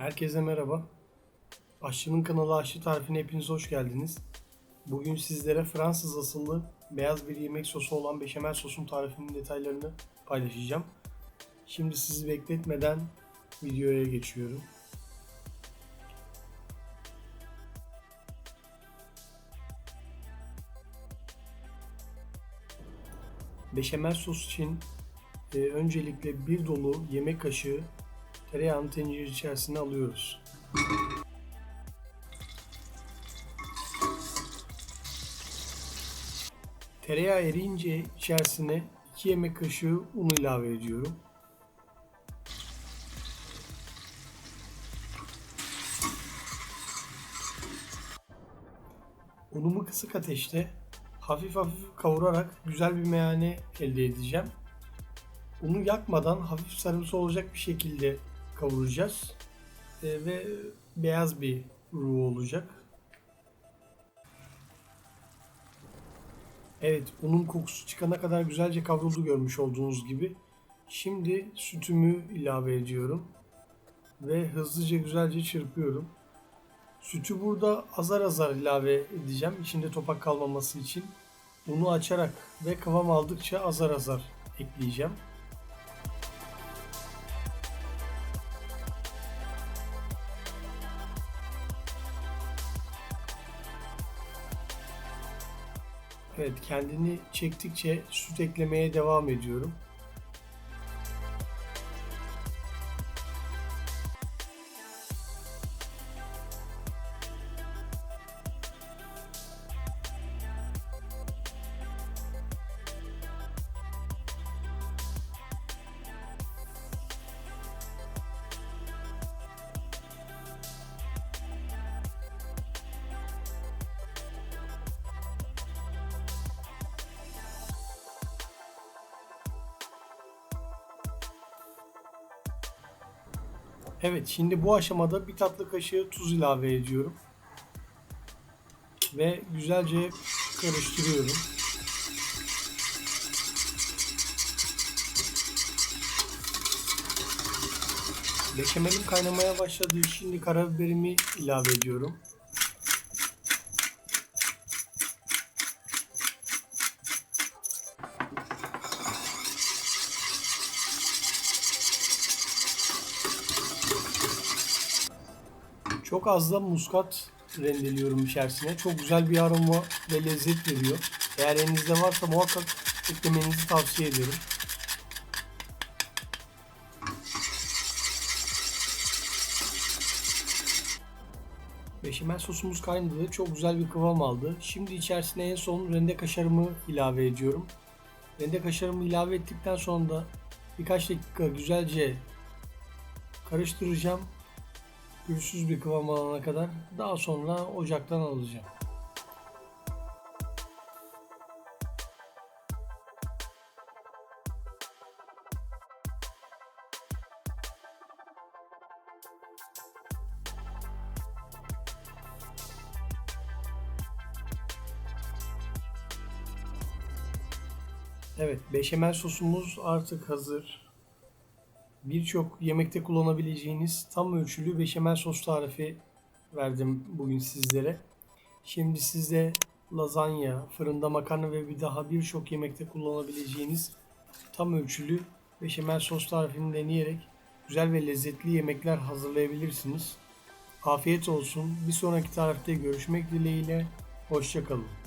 Herkese merhaba. Aşçının kanalı Aşçı Tarifine hepiniz hoş geldiniz. Bugün sizlere Fransız asıllı beyaz bir yemek sosu olan beşamel sosun tarifinin detaylarını paylaşacağım. Şimdi sizi bekletmeden videoya geçiyorum. Beşamel sos için e, öncelikle bir dolu yemek kaşığı tereyağını tencere içerisine alıyoruz. Tereyağı eriyince içerisine 2 yemek kaşığı un ilave ediyorum. Unumu kısık ateşte hafif hafif kavurarak güzel bir meyane elde edeceğim. Unu yakmadan hafif sarımsı olacak bir şekilde kavuracağız. Ee, ve beyaz bir ruh olacak. Evet, unun kokusu çıkana kadar güzelce kavruldu görmüş olduğunuz gibi. Şimdi sütümü ilave ediyorum. Ve hızlıca güzelce çırpıyorum. Sütü burada azar azar ilave edeceğim. İçinde topak kalmaması için. Unu açarak ve kıvam aldıkça azar azar ekleyeceğim. Evet kendini çektikçe süt eklemeye devam ediyorum. Evet şimdi bu aşamada bir tatlı kaşığı tuz ilave ediyorum. Ve güzelce karıştırıyorum. Beşamelim kaynamaya başladı. Şimdi karabiberimi ilave ediyorum. Çok az da muskat rendeliyorum içerisine. Çok güzel bir aroma ve lezzet veriyor. Eğer elinizde varsa muhakkak eklemenizi tavsiye ederim. Beşamel sosumuz kaynadı. Çok güzel bir kıvam aldı. Şimdi içerisine en son rende kaşarımı ilave ediyorum. Rende kaşarımı ilave ettikten sonra da birkaç dakika güzelce karıştıracağım pürüzsüz bir kıvam alana kadar daha sonra ocaktan alacağım. Evet, beşamel sosumuz artık hazır birçok yemekte kullanabileceğiniz tam ölçülü beşamel sos tarifi verdim bugün sizlere. Şimdi size lazanya, fırında makarna ve bir daha birçok yemekte kullanabileceğiniz tam ölçülü beşamel sos tarifini deneyerek güzel ve lezzetli yemekler hazırlayabilirsiniz. Afiyet olsun. Bir sonraki tarifte görüşmek dileğiyle. Hoşçakalın.